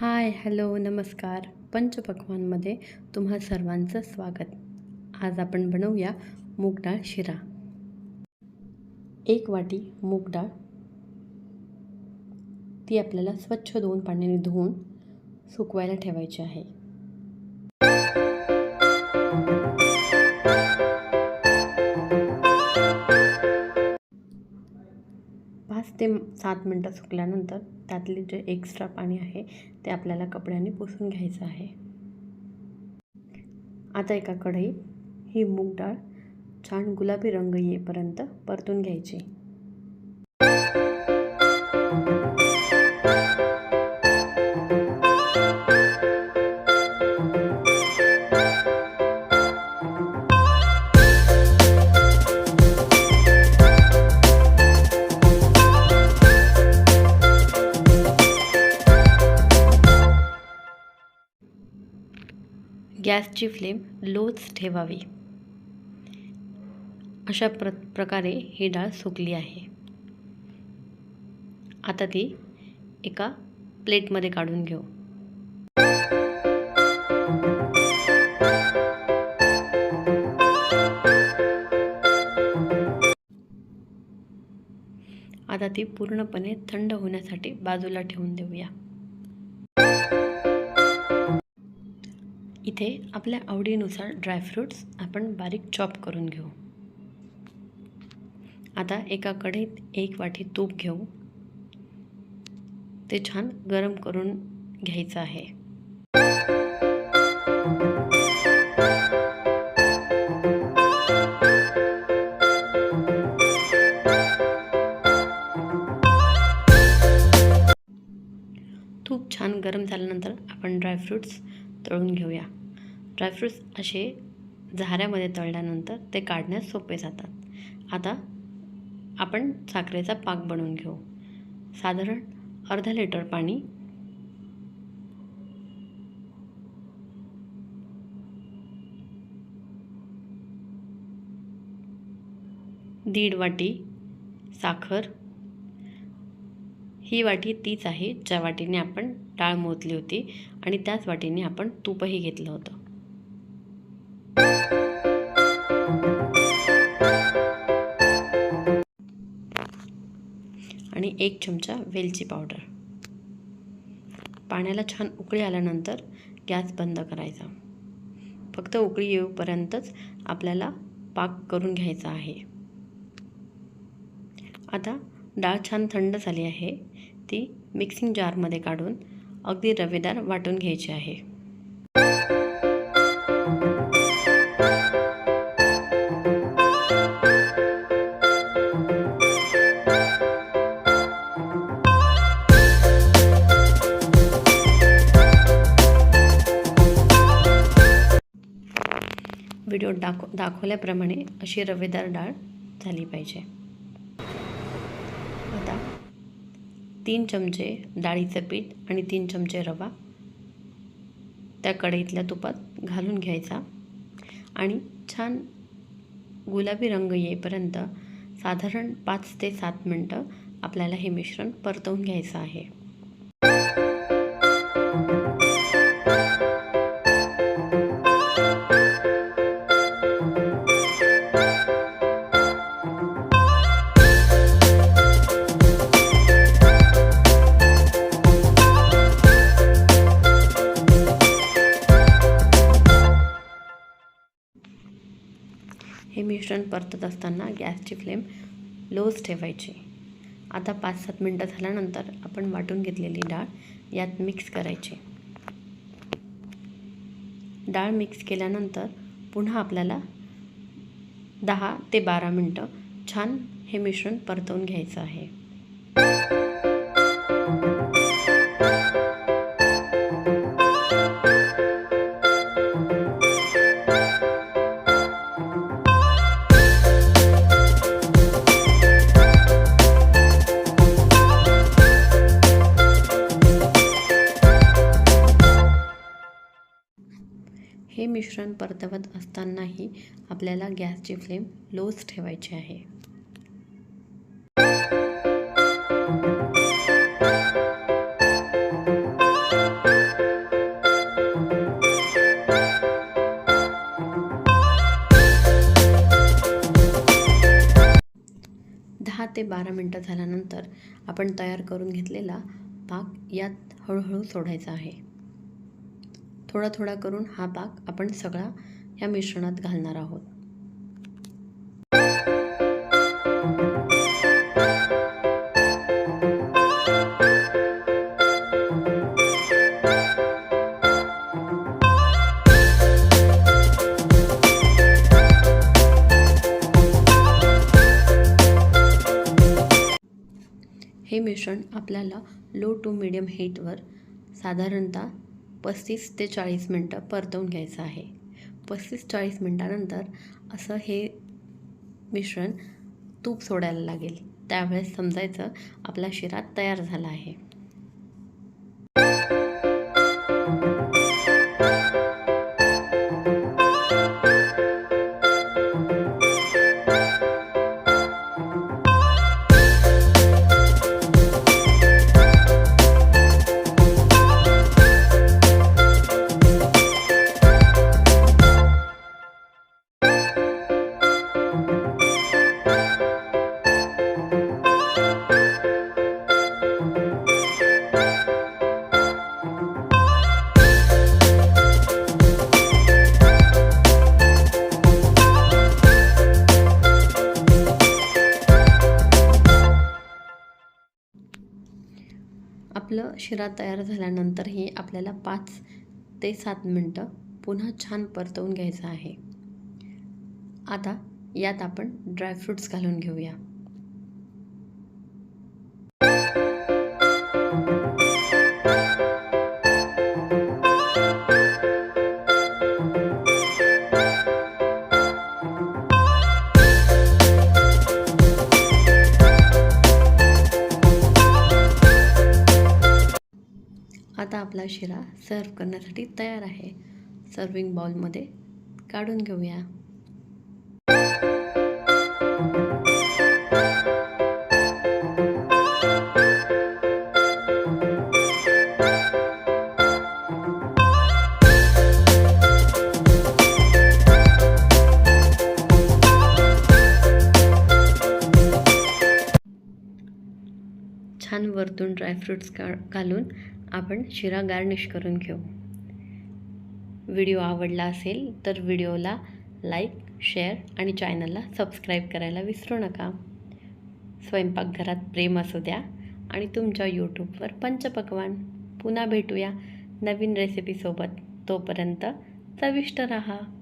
Hi hello नमस्कार. पंचपक्वानमध्ये तुम्हा सर्वांचं स्वागत. आज आपण बनवूया मूग डाळ शिरा. एक वाटी मूग डाळ. ती आपल्याला स्वच्छ दोन पाण्याने धुवून सुकवायला ठेवायची आहे. ते सात मिनटं सुकल्यानंतर त्यातले जे एक्स्ट्रा पाणी आहे ते आपल्याला कपड्याने पुसून घ्यायचं आहे. आता एका कढईत ही मूग डाळ छान गुलाबी रंग येईपर्यंत परतून घ्यायची. गॅसची फ्लेम लोच ठेवावी. अशा प्र प्रकारे ही डाळ सुकली आहे. आता ती एका प्लेटमध्ये काढून घेऊ. आता ती पूर्णपणे थंड होण्यासाठी बाजूला ठेवून देऊया. इथे आपल्या आवडीनुसार ड्रायफ्रूट्स आपण बारीक चॉप करून घेऊ. आता एका कढईत एक वाटी तूप घेऊ. ते छान गरम करून घ्यायचं आहे. तूप छान गरम झाल्यानंतर आपण ड्रायफ्रूट्स तळून घेऊया. ड्रायफ्रूट्स असे झाऱ्यामध्ये तळल्यानंतर ते काढण्यास सोपे जातात. आता आपण साखरेचा पाक बनवून घेऊ. साधारण अर्धा लिटर पाणी दीड वाटी साखर. ही वाटी तीच आहे ज्या वाटीने आपण डाळ मोजली होती आणि त्याच वाटीने आपण तूपही घेतलं होतं. आणि एक चमचा वेलची पावडर. पाण्याला छान उकळी आल्यानंतर गॅस बंद करायचा. फक्त उकळी येऊपर्यंतच आपल्याला पाक करून घ्यायचा आहे. आता डाळ छान थंड झाली आहे. ती मिक्सिंग जारमध्ये काढून अगदी रवेदार वाटून घ्यायची आहे. व्हिडिओ दाखव दाखवल्याप्रमाणे अशी रवेदार डाळ झाली पाहिजे. आता तीन चमचे डाळीचं पीठ आणि तीन चमचे रवा. त्या कढईतल्या तुपात घालून घ्यायचा आणि छान गुलाबी रंग येईपर्यंत साधारण पाच ते सात मिनटं आपल्याला हे मिश्रण परतवून घ्यायचं आहे. हे मिश्रण परतत असताना गॅसची फ्लेम लोच ठेवायची. आता पाच सात मिनटं झाल्यानंतर आपण वाटून घेतलेली डाळ यात मिक्स करायची. डाळ मिक्स केल्यानंतर पुन्हा आपल्याला दहा ते बारा मिनटं छान हे मिश्रण परतवून घ्यायचं आहे. मिश्रण परतवत असतानाही आपल्याला गॅसची फ्लेम लोच ठेवायची आहे. दहा ते बारा मिनटं झाल्यानंतर आपण तयार करून घेतलेला पाक यात हळूहळू सोडायचा आहे. थोडा थोडा करून हा पाक आपण सगळा या मिश्रणात घालणार आहोत. हे मिश्रण आपल्याला लो टू मिडियम हीटवर साधारणतः पस्तीस ते चाळीस मिनटं परतवून घ्यायचं आहे. पस्तीस चाळीस मिनटानंतर असं हे मिश्रण तूप सोडायला लागेल. त्यावेळेस समजायचं आपला शिरा तयार झाला आहे. आपलं शिरा तयार झाल्यानंतरही आपल्याला पाच ते सात मिनटं पुन्हा छान परतवून घ्यायचं आहे. आता यात आपण ड्रायफ्रूट्स घालून घेऊया. आता आपला शिरा सर्व करण्यासाठी तयार आहे. सर्विंग बाउलमध्ये काढून घेऊया. छान वरतून ड्रायफ्रूट्स का घालून आपण शिरा गार्निश करून घेऊ. व्हिडिओ आवडला असेल तर व्हिडिओला लाईक शेअर आणि चॅनलला सबस्क्राईब करायला विसरू नका. स्वयंपाकघरात प्रेम असू द्या आणि तुमच्या यूट्यूबवर पंचपक्वान. पुन्हा भेटूया नवीन रेसिपीसोबत तोपर्यंत चविष्ट रहा.